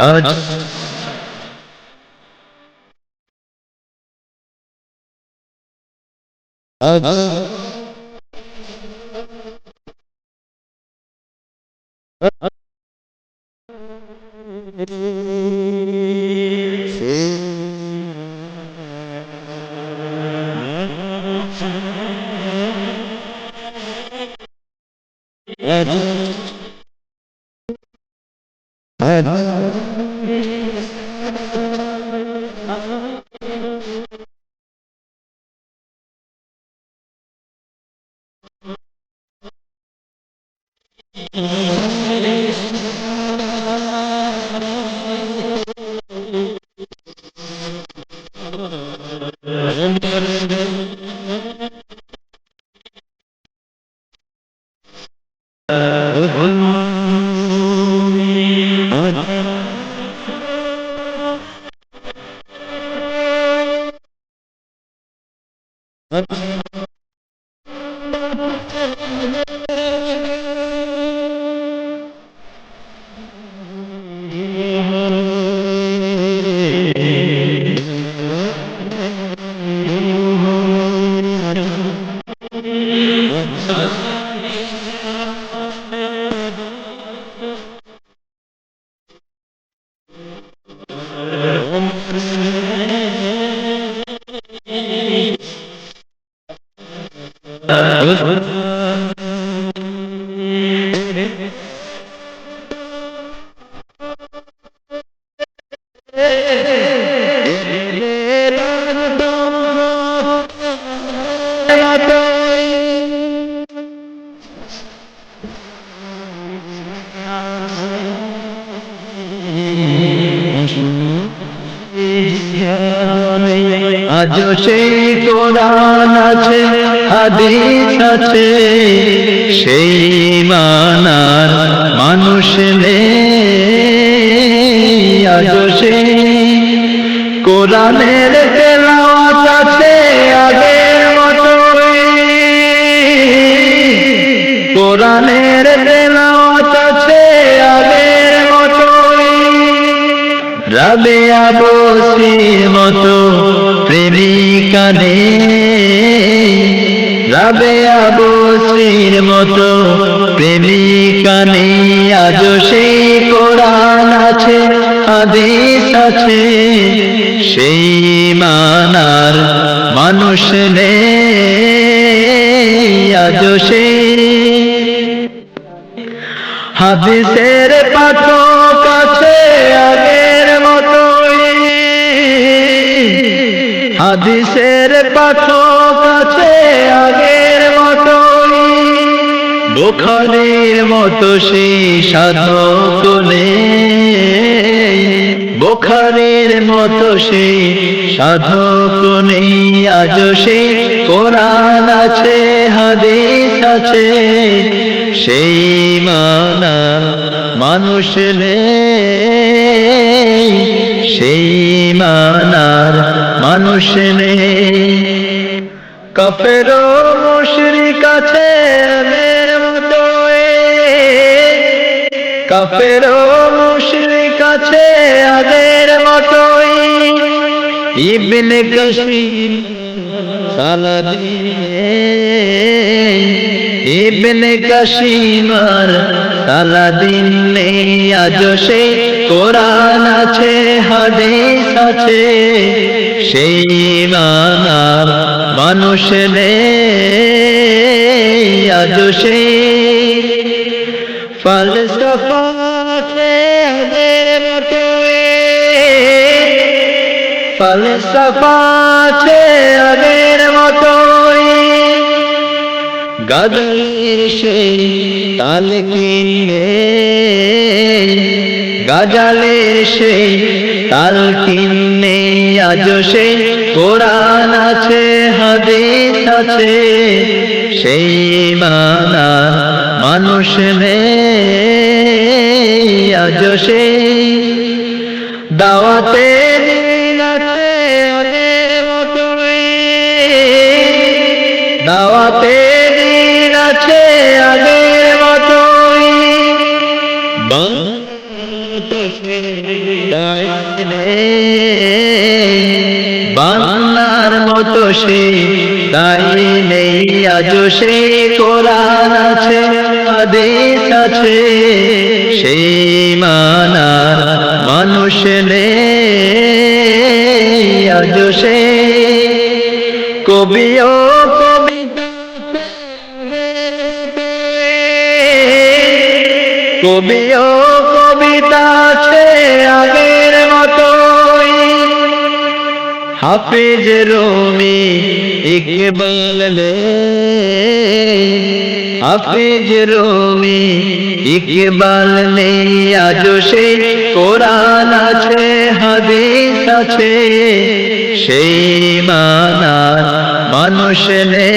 আজ আজ Yeah. 什 আজ সেই কোরআন আছে, হাদিস আছে। সেই মানার মানুষ নেই। আজ সেই কোরআনের তেলাওয়াত আছে আগের মতো কোরআনের তেলাওয়াত আছে আগের মতো রাবেয়া বসির মতো নেই রাবেয়া বসির মতো প্রেমিকা নেই আজ সেই কোরআন আছে আদেশ আছে। সেই মানার মানুষ নেই আজ সেই। হাদিসের পাঠক আছে আগের হাদিসের পাঠক আছে আগের মতোই। বোখারের মতো সেই সাধক নেই। বোখারের মতো সেই সাধক নেই। আজ সেই কোরআন আছে, হাদিস আছে। সেই মানা মানুষ নেই। সেই মানার মানুষ নেই। কফের মুশরিক আছে এদের মতো কফের মুশরিক আদের মতোই ইবনে কশির সালাদিন ইবনে কাশিমার সালাদিন নেই আজ সে কোরআন আছে, হাদিস আছে। সেই মানার মানুষ নেই আজ সে ফলসফা ফলসফা আছে গাজলের সেই তাল কিনে গাজালের সেই তাল কিনে আজ সেই কোরআন আছে, হাদিস আছে। সেই মানা মানুষ নেই, আজ সেই দাওয়াতে দাওয়াতে আছে আগের মতোই। বাংলার মতো সে তাই নেই আজ সে কোরআন আছে আদেশ আছে। সেই মানার মানুষ নেই আজ সে কবিও কবিও কবিতা আছে আগের মতোই। হাফিজ রুমি ইকবাল রে হাফিজ রুমি ইকবাল নেই আজ সে কোরআন আছে, হাদিস আছে। সেই মানার মানুষ নেই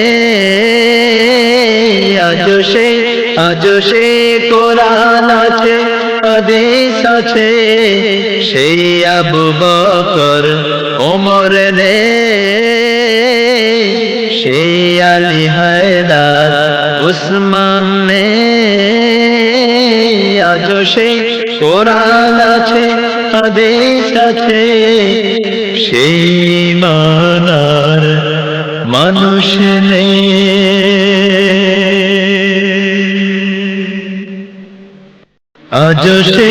আজ সে আজ সে কোরআন আছে, হাদিস আছে। সেই আবু বকর ওমর নে সেই আলী হায়দার উসমান নে আজ সেই কোরআন আছে, হাদিস আছে। সেই মানার মানুষ নেই আজ সে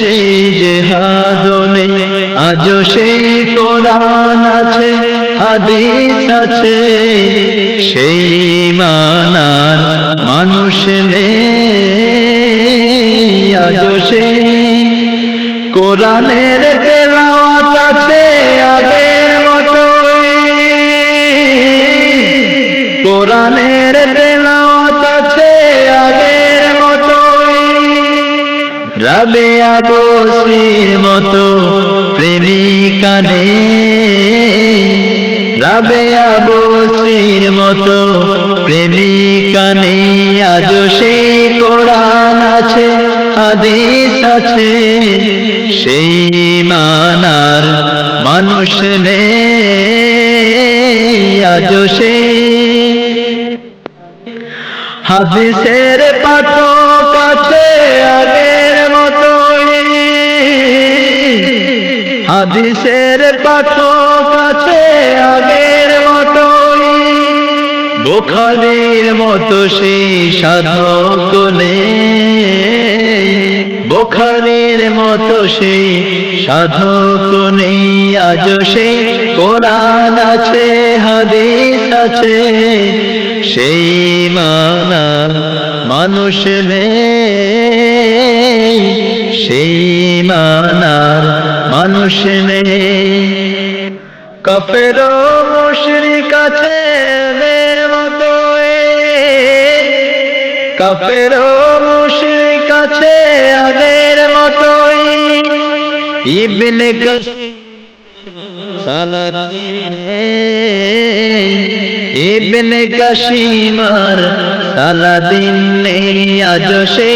সেই জেহাদলে আজ সেই কোরআন আছে, হাদিস আছে। সেই মানার মানুষ নেই আজ সেই কোরআনের তেলাওয়াত আছে আগের মতোই। কোরআনের রাবেয়া বসির মতো প্রেমিকা নেই রাবেয়া বসির মতো প্রেমিকা নেই আজ সেই কোরআন আছে, হাদিস আছে। সেই মানার মানুষ নেই আজ সেই হাদিসের পাঠক আছে আগের হাদিসের পাঠক আছে আগের মতোই। বোখারির মতো সেই সাধক নেই। বোখারির মতো সেই সাধক নেই। আজ সেই কোরআন আছে, হাদিস আছে। সেই মানা মানুষ নেই। সেই মানার মানুষ নেই। কফের এদের মতো কফের মুশরিক আছে আগের মতোই ইবনে ইবনে কাশিমার সালাদিন নেই, আজ সে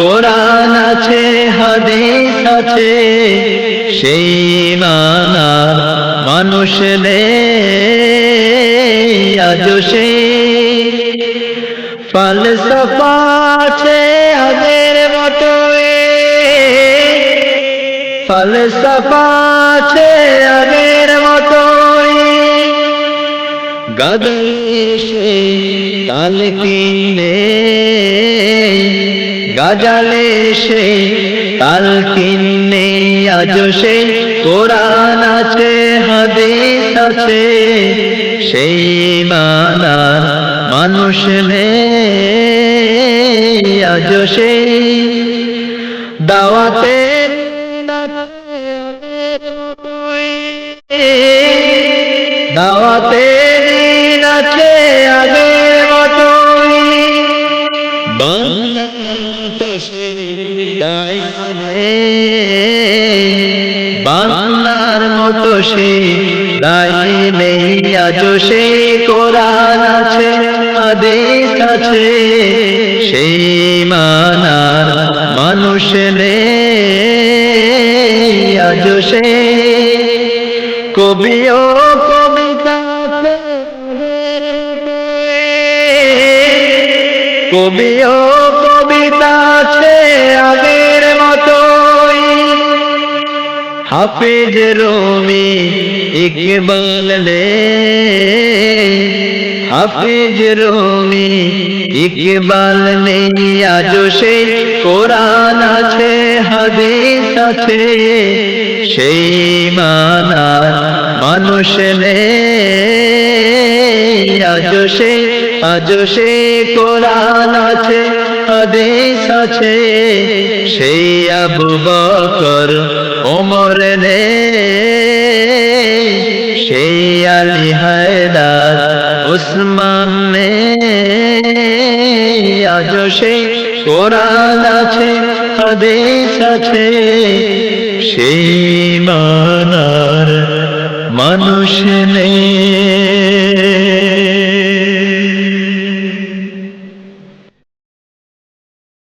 কোরআন আছে, হাদিস আছে। সেই মানার মানুষ নেই, আজ সে ফলসফা আছে আগের মতোই ফলসফা আছে আগের মতোই গাদলে তাল কিনে গাজালে সে তাল কিনে আজ সে কোরআন আছে, হাদিস আছে। সেই মানা মানুষ নেই আজ সে। দাওয়াতে দাওয়াতে আছে আগের মতোই বাংলার মতো সে নেই আজ সে কোরআন আছে আদেশ আছে। সেই মানার মানুষ নেই আজ সে কবিও কবিও কবিতা আছে আগের মতোই। হাফিজ রুমি ইকবাল রে। হাফিজ রুমি ইকবাল নেই আজ সে কোরআন আছে, হাদিস আছে। সেই মানার মানুষ নেই আজ সে আজ সে কোরআন আছে হাদিস আছে। সেই আবু বকর ওমর নে সেই আলী হায়দার উসমান নে আজ সে কোরআন আছে হাদিস আছে। সেই মানার মানুষ নেই।